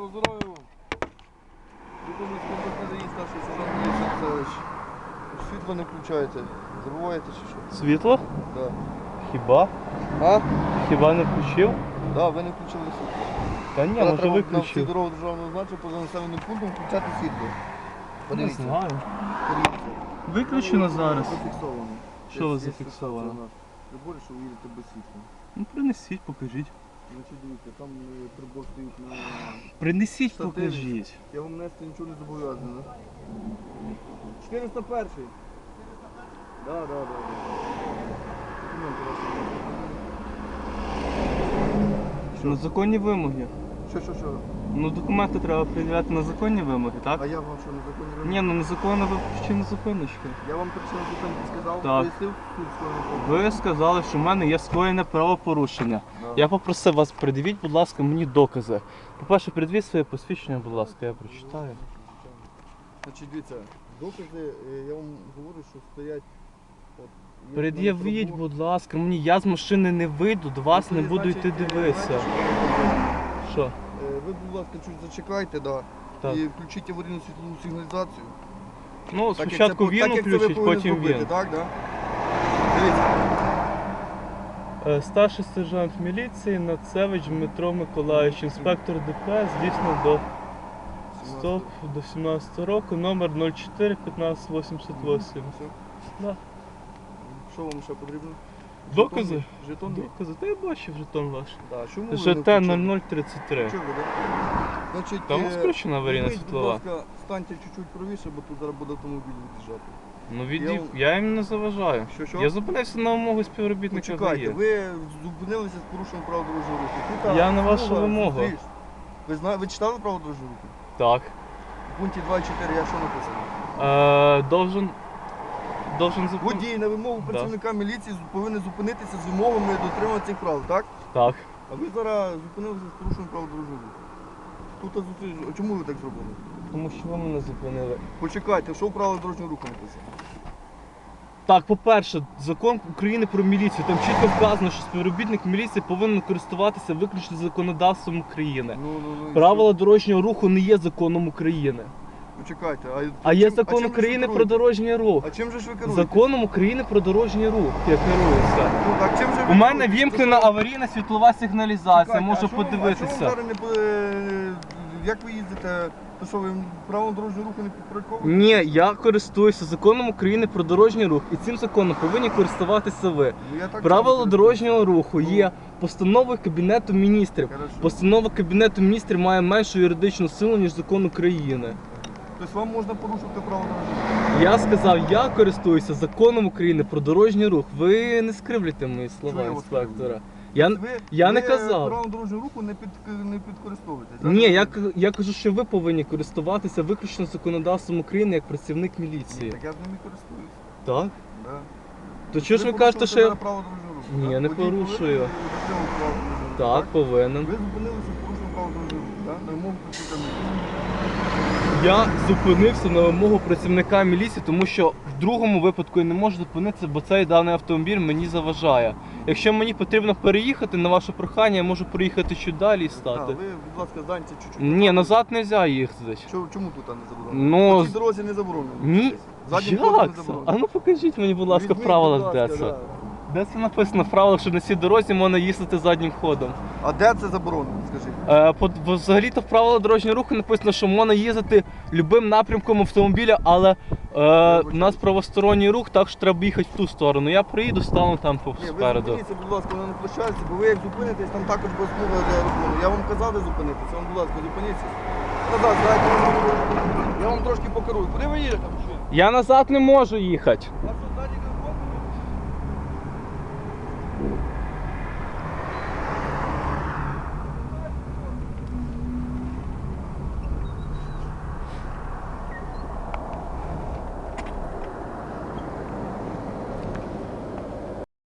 Доброго здоров'я вам! Відомий спортивний старший сержант Ілля Шевцевич. Світло не включаєте. Забуваєте чи що? Світло? Так. Хіба? А? Хіба не включив? Так, да, ви не включили світло. Та ні, Вона може треба на державного значення поза населеним пунктом включати світло. Не знаю. Подивіться. Виключено ну, зараз. Зафіксовано. Що у вас зафіксовано? Прибори, що ви їдете без світла. Ну принесіть, покажіть. Значить, дивіться, там е, прибор стоїть на... Принесіть, Штативі. покажіть. Я вам нести нічого не зобов'язаний. 401. Да, да, да, да. Документи ваші. Законні вимоги. Що, що, що? Ну документи треба пред'являти на законні вимоги, так? А я вам що, незаконні вимоги? Ні, ну незаконна ви причина зупиночки. Я вам причину зупинки сказав, Так. пояснив суть. Ви сказали, що в мене є скоєне правопорушення. Да. Я попросив вас, придивіть, будь ласка, мені докази. По-перше, придивіть своє посвідчення, будь ласка, я прочитаю. Значить, дивіться, докази, е, я вам говорю, що стоять... От, є Пред'явіть, прибор. будь ласка, мені я з машини не вийду, до вас не буду йти е, дивитися. Що? Е, Ви, будь ласка, чуть зачекайте, да. Так. І включіть аварійну світлову сигналізацію. Ну, Так, як спочатку це- він так, як це ви включить, повинні потім зробити, він. Так, да? Дивіться. Е, Старший сержант міліції Нацевич Дмитро Миколаївич, інспектор ДПС, здійснив до стоп до 17 року, номер 04 1588. Все? Да. Що вам ще потрібно? Докази? Жетон? Докази, та я бачив жетон ваш. Да. Чому ви не ЖТ включили? 0033. Чого ви? Значить, Там е, включена аварійна світлова. Будь ласка, станьте чуть-чуть правіше, бо тут зараз буде автомобіль від'їжджати. Ну відів, я їм не заважаю. Що, що? Я зупинився на вимогу співробітника Почекайте, ДАІ. ви зупинилися з порушенням правил дорожнього руху. Тут, а, Я на вашу смуга вимогу. зустріч. Ви, зна... ви читали правила дорожнього руху? Так. У пункті 2.4 я що написано? Е, должен. Должен зупинити. Водій на вимогу працівника міліції повинен зупинитися з вимогами дотримання цих правил, так? Так. А ви зараз зупинилися з порушенням правил дорожнього руху. Тут а, зустріч. А чому ви так зробили? Тому що ви мене зупинили. Почекайте, що в правилах дорожнього руху написано? Так, по-перше, закон України про міліцію. Там чітко вказано, що співробітник міліції повинен користуватися виключно законодавством України. Ну, ну, ну, і Правила дорожнього руху не є законом України. Почекайте, а, А є закон чим ви України про керуєте? дорожній рух. А чим же ж ви керуєте? Законом України про дорожній рух. Я керуюся. Ну, так чим же ви У мене керуєте? вімкнена аварійна світлова сигналізація, Чекайте, можу що вам- А подивитися. зараз не по- е, як ви їздите? То що ви правилам дорожнього руху не підпорядковуєте? Ні, я користуюся законом України про дорожній рух, і цим законом повинні користуватися ви. Ну, я так Правила дорожнього руху Ну. є постановою Кабінету міністрів. Хорошо. Постанова Кабінету міністрів має меншу юридичну силу, ніж закон України. Тобто вам можна порушувати право дорожнього? Я сказав, я користуюся законом України про дорожній рух. Ви не скривлюйте мої слова, Чого я вас інспектора. Я, Ви, я не ви казав. правом дорожнього руху не, під, не підкористовуєтесь? ні, я, к- я кажу, що ви повинні користуватися виключно законодавством України як працівник Ні, міліції. Так я з ними користуюсь. Так? Да. То чого ж ви кажете, що я... зараз право дорожнього руху? Ні, так? я не Водій повинен порушую. дотримуватися правил дорожнього руху, Так, повинен. Ви зупинилися На вимогу працівника міліції. Я зупинився на вимогу працівника міліції, тому що в другому випадку я не можу зупинитися, бо цей даний автомобіль мені заважає. Якщо мені потрібно переїхати на ваше прохання, я можу проїхати чуть далі і Так, стати. ви, будь ласка, зданьте чуть-чуть. Ні, назад не можна їхати. Чому, чому тут а, не заборонено? Ну, цій дорозі не заборонено. Ні. Заднім ходом Як це? заборонено. А ну покажіть мені, будь ласка, в Візьміть, правилах, де ласка, це. да. Де це написано в правилах, що на цій дорозі можна їздити заднім ходом? А де це заборонено? Скажіть. Е, по- Взагалі-то в правилах дорожнього руху написано, що можна їздити любим напрямком автомобіля, але е, у нас правосторонній рух, так що треба їхати в ту сторону. Я приїду, стану там по- Ні, ви зупиніться, будь ласка, вона не прощається, бо ви як зупинитесь, там також послуга. смуга для. Я вам казав, де зупинитися, вам, будь ласка, зупиніться. Назад, дайте мені. Я вам трошки покерую. Куди ви їдете? Я назад не можу їхати. А що, ззаді?